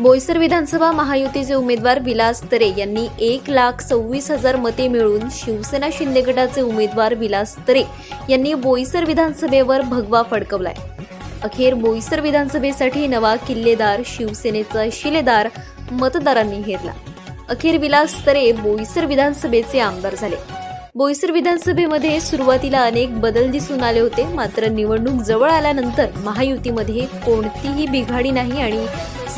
बोईसर विधानसभा महायुतीचे उमेदवार विलास तरे यांनी एक लाख सव्वीस हजार मते मिळवून शिवसेना शिंदे गटाचे उमेदवार विलास तरे यांनी बोईसर विधानसभेवर भगवा फडकवलाय. अखेर बोईसर विधानसभेसाठी नवा किल्लेदार शिवसेनेचा शिलेदार मतदारांनी हेरला. अखेर विलास तरे बोईसर विधानसभेचे आमदार झाले. बोईसर विधानसभेमध्ये सुरुवातीला अनेक बदल दिसून आले होते. मात्र निवडणूक जवळ आल्यानंतर महायुतीमध्ये कोणतीही बिघाडी नाही आणि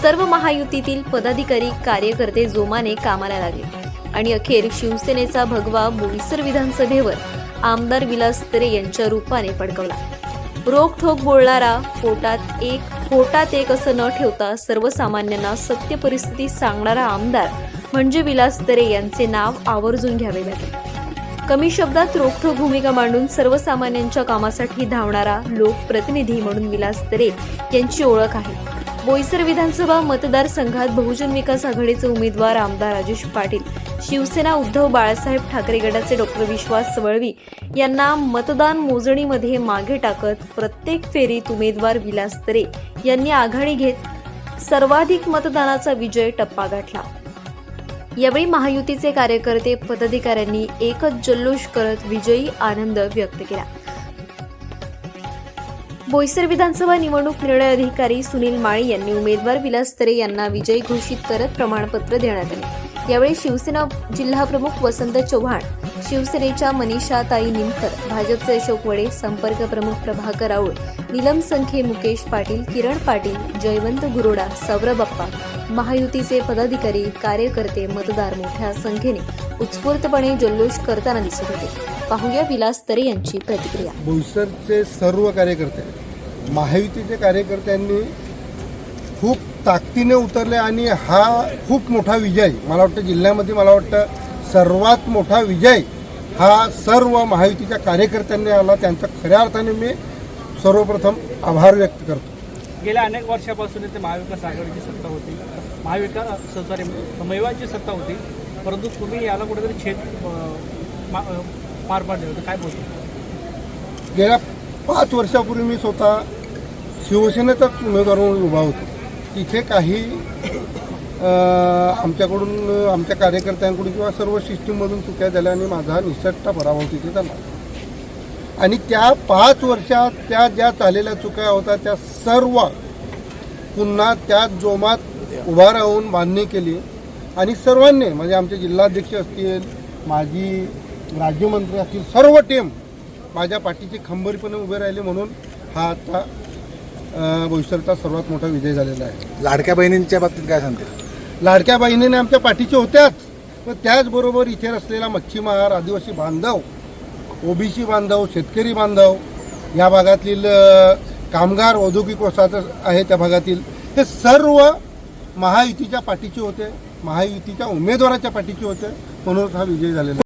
सर्व महायुतीतील पदाधिकारी कार्यकर्ते जोमाने कामाला लागले. आणि अखेर शिवसेनेचा भगवा बोईसर विधानसभेवर आमदार विलास तरे यांच्या रूपाने पडकवला रोखठोक बोलणारा पोटात एक पोटात एक असं न ठेवता सर्वसामान्यांना सत्य परिस्थिती सांगणारा आमदार म्हणजे विलास तरे यांचे नाव आवर्जून घ्यावे लागेल. कमी शब्दात रोखठोक भूमिका मांडून सर्वसामान्यांच्या कामासाठी धावणारा लोकप्रतिनिधी म्हणून विलास तरे यांची ओळख आहे. बोईसर विधानसभा मतदारसंघात बहुजन विकास आघाडीचे उमेदवार आमदार राजेश पाटील शिवसेना उद्धव बाळासाहेब ठाकरे गटाचे डॉक्टर विश्वास सवळवी यांना मतदान मोजणीमध्ये मागे टाकत प्रत्येक फेरीत उमेदवार विलास तरे यांनी आघाडी घेत सर्वाधिक मतदानाचा विजय टप्पा गाठला. यावेळी महायुतीचे कार्यकर्ते पदाधिकाऱ्यांनी एकच जल्लोष करत विजयी आनंद व्यक्त केला. बोईसर विधानसभा निवडणूक निर्णय अधिकारी सुनील माळी यांनी उमेदवार विलास तरे यांना विजयी घोषित करत प्रमाणपत्र देण्यात आले. यावेळी शिवसेना जिल्हाप्रमुख वसंत चव्हाण शिवसेनेच्या मनीषा ताई निमकर भाजपचे अशोक वडे संपर्क प्रमुख प्रभाकर राऊळ नीलम संखे मुकेश पाटील किरण पाटील जयवंत गुरोडा सौरभ अप्पा महायुतीचे पदाधिकारी कार्यकर्ते मतदार मोठ्या संख्येने उत्स्फूर्तपणे जल्लोष करताना दिसत होते. पाहूया विलास तरे यांची प्रतिक्रिया. बोईसरचे सर्व कार्यकर्ते महायुतीचे कार्यकर्त्यांनी खूप ताकदीने उतरले आणि हा खूप मोठा विजय मला वाटतं जिल्ह्यामध्ये मला वाटतं सर्वात मोठा विजय हा सर्व महायुतीच्या कार्यकर्त्यांनी आला. त्यांचा खऱ्या अर्थाने मी सर्वप्रथम आभार व्यक्त करतो. गेल्या अनेक वर्षापासून इथे महाविकास आघाडीची सत्ता होती. महाविकास सॉरी मैवाची सत्ता होती. परंतु तुम्ही याला कुठेतरी छेद पार पाडले होते. काय बोलतो? गेल्या पाच वर्षापूर्वी मी स्वतः शिवसेनेचाच उमेदवार म्हणून उभा होतो. तिथे काही आमच्याकडून आमच्या कार्यकर्त्यांकडून किंवा सर्व सिस्टीममधून चुक्या झाल्या आणि माझा निसट्टा पराभव तिथे झाला. आणि त्या पाच वर्षात त्या ज्या झालेल्या चुका होत्या त्या सर्व पुन्हा त्या जोमात उभा राहून मान्य केली. आणि सर्वांनी म्हणजे आमचे जिल्हाध्यक्ष असतील माजी राज्यमंत्री असतील सर्व टीम माझ्या पाठीचे खंबीरपणे उभे राहिले म्हणून हा आता भविष्याचा सर्वात मोठा विजय झालेला आहे. लाडक्या बहिणींच्या बाबतीत काय सांगते लाडक्या बहिणीने आमच्या पाठीचे होत्याच. पण त्याचबरोबर इथे असलेला मच्छीमार आदिवासी बांधव ओबीसी बांधव शेतकरी बांधव या भागातील कामगार औद्योगिक वसाहत आहे त्या भागातील हे सर्व महायुतीच्या पाठीचे होते. महायुतीच्या उमेदवाराच्या पाठीचे होते. म्हणून हा विजय झालेला